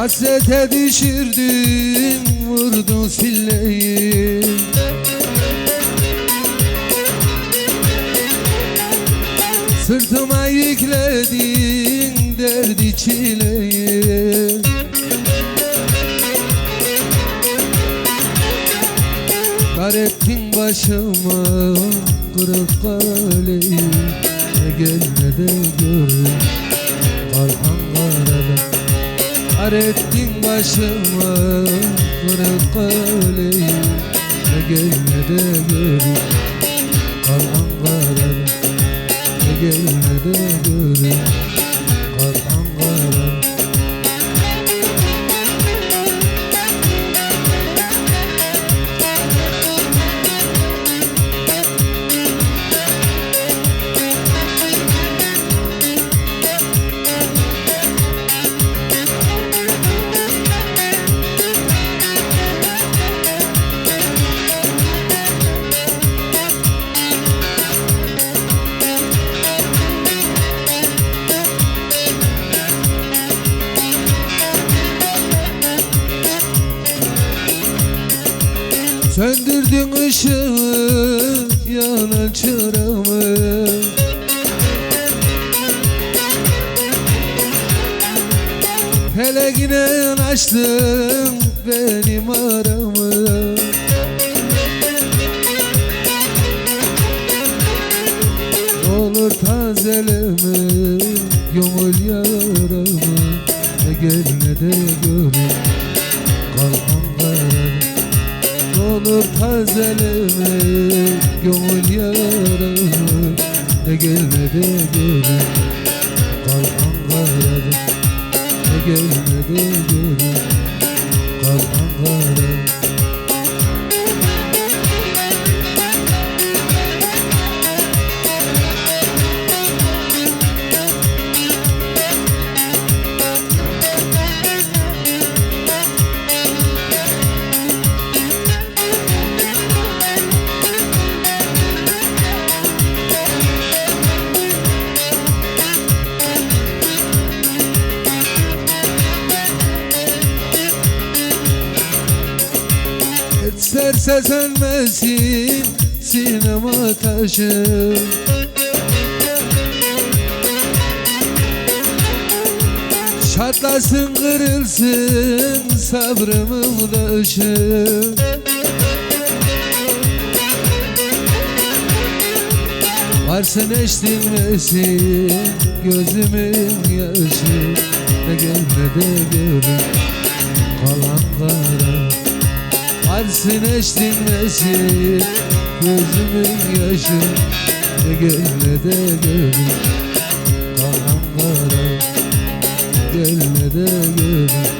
Hasrete düşürdün vurdun silleyi. Sırtıma yükledin derdi çileyi. Kar ettin başıma kırık kaleyi. Ne gel ne de gör Ankara'da Kar ettin başıma kırık kaleyi Ne gel ne de gör Kal Ankara'da Ne gel ne de gör Söndürdün ışığı yanan çırağımı Hele yine açtın benim aramı olur tazeleme gönül yaramı tazeleme gönül yaramı Ne gelme de görün Kal Ankara'da Ne gelme de görün Kal Ankara'da Etserse sönmesin sinema taşı. Çatlasın kırılsın sabrımın taşı Varsın eştilmesin gözümün yaşı. Ne gel ne de görün kalan kara Varsın eştilmesin gözümün yaşı Ne gel ne de görün kalan kara Gel ne de görün